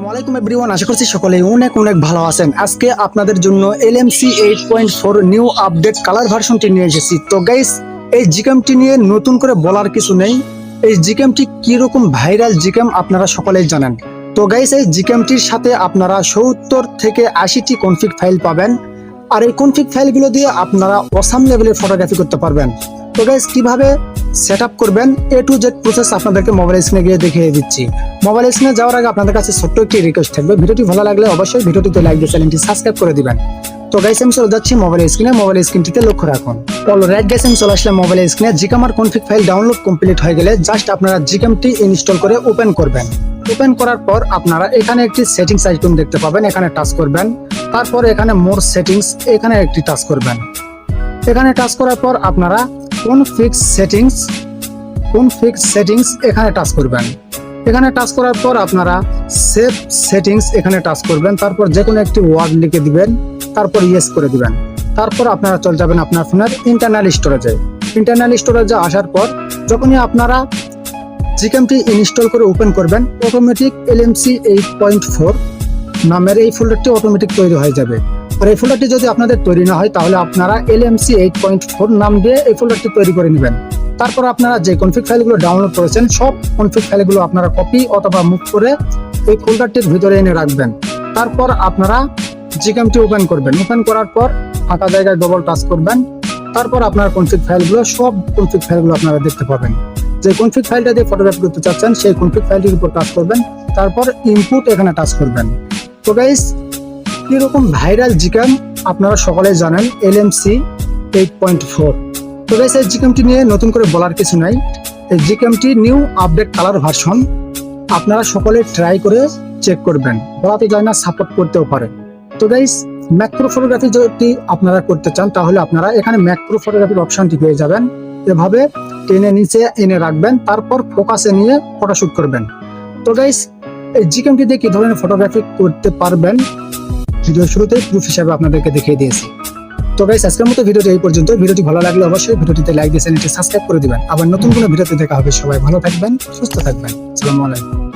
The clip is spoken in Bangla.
আসসালামু আলাইকুম এভরিওয়ান আশা করছি সকলেই অনেক অনেক ভালো আছেন। আজকে আপনাদের জন্য LMC eight point four new update colour ভার্সনটি নিয়ে এসেছি। তো গাইস এই জিকেমটি নিয়ে নতুন করে বলার কিছু নেই। এই জিকেমটি কীরকম ভাইরাল জিকেম আপনারা সকলেই জানেন। তো গাইস এই জিকেমটির সাথে আপনারা সত্তর থেকে আশিটি কনফিগ ফাইল পাবেন। আর এই কনফিগ ফাইলগুলো দিয়ে আপনারা অসাম লেভেলের ফটোগ্রাফি করতে পারবেন। তো গাইস কীভাবে সেট আপ করবেন এ টু জেড প্রসেস আপনাদেরকে মোবাইল স্ক্রিনে গিয়ে দেখিয়ে দিচ্ছি। মোবাইল স্ক্রিনে যাওয়ার আগে আপনাদের কাছে ছোট্ট একটি রিকোয়েস্ট থাকবে। ভিডিওটি ভালো লাগলে অবশ্যই ভিডিওটিতে লাইক দিয়ে চ্যানেলটি সাবস্ক্রাইব করে দিবেন। তো গাইস আমি চলে যাচ্ছি মোবাইল স্ক্রিনে মোবাইল স্ক্রিনটিতে লক্ষ্য রাখুন। অল রাইট গাইস আমি চলে আসলে মোবাইল স্ক্রিনে জিকামার কনফিগ ফাইল ডাউনলোড কমপ্লিট হয়ে গেলে জাস্ট আপনারা জিকামটি ইনস্টল করে ওপেন করবেন। ওপেন করার পর আপনারা এখানে একটি সেটিংস আইকন দেখতে পাবেন। এখানে টাচ করবেন। তারপর এখানে মোর সেটিংস এখানে একটি টাচ করবেন। এখানে টাচ করার পর আপনারা কোন ফিক্স সেটিংস কোন ফিক্স সেটিংস এখানে টাচ করবেন। এখানে টাচ করার পর আপনারা সেভ সেটিংস এখানে টাচ করবেন। তারপর যে কোনো একটি ওয়ার্ড লিখে দিবেন, তারপর ইয়েস করে দিবেন। তারপর আপনারা চলে যাবেন আপনার ফোনের ইন্টারনাল স্টোরেজে ইন্টারনাল স্টোরেজে আসার পর যখনই আপনারা জিকেমটি ইনস্টল করে ওপেন করবেন automatic LMC eight point four নামের এই ফোল্ডারটি অটোমেটিক তৈরি হয়ে যাবে। আর এই ফোল্ডারটি যদি আপনাদের তৈরি না হয়, তাহলে আপনারা এলএমসি এইট পয়েন্ট ফোর নাম দিয়ে এই ফোল্ডারটি তৈরি করে নেবেন। তারপর আপনারা যে কনফিগ ফাইলগুলো ডাউনলোড করেছেন, সব কনফিগ ফাইলগুলো আপনারা কপি অথবা মুভ করে এই ফোল্ডারটির ভিতরে এনে রাখবেন। তারপর আপনারা জিকেমটি ওপেন করবেন। ওপেন করার পর ফাঁকা জায়গায় ডবল টাচ করবেন। তারপর আপনার কনফিগ ফাইলগুলো, সব কনফিগ ফাইলগুলো আপনারা দেখতে পাবেন। যে কনফিগ ফাইলটা দিয়ে ফটোগ্রাফ করতে চাচ্ছেন, সেই কনফিগ ফাইলটির উপর টাচ করবেন। তারপর ইনপুট এখানে টাচ করবেন। তো গাইস এরকম ভাইরাল জিকেম আপনারা সকলে জানেন এলএমসি এইট পয়েন্ট ফোর তো গাইস এই জিকামটি নিয়ে নতুন করে বলার কিছু নাই। এই জিকেমটি নিউ আপডেট কালার ভার্সন আপনারা সকলে ট্রাই করে চেক করবেন। বলাতে যায় না সাপোর্ট করতেও পারে। তো গাইস ম্যাক্রো ফটোগ্রাফি যদি আপনারা করতে চান, তাহলে আপনারা এখানে ম্যাক্রো ফটোগ্রাফির অপশনটি পেয়ে যাবেন। এভাবে টেনে নিচে এনে রাখবেন, তারপর ফোকাসে নিয়ে ফটোশ্যুট করবেন। তো গাইস এই জিকেমটি দিয়ে কী ধরনের ফটোগ্রাফি করতে পারবেন? ভিডিও শুরুতে প্রুফ হিসাবে আপনাদেরকে দেখিয়ে দিয়েছি। তো গাইস আজকের মতো ভিডিওটি এই পর্যন্ত। ভিডিওটি ভালো লাগলে অবশ্যই ভিডিওটিতে লাইক দিয়ে চ্যানেলটি সাবস্ক্রাইব করে দিবেন। আবার নতুন কোনো ভিডিওতে দেখা হবে। সবাই ভালো থাকবেন, সুস্থ থাকবেন। আসসালামু আলাইকুম।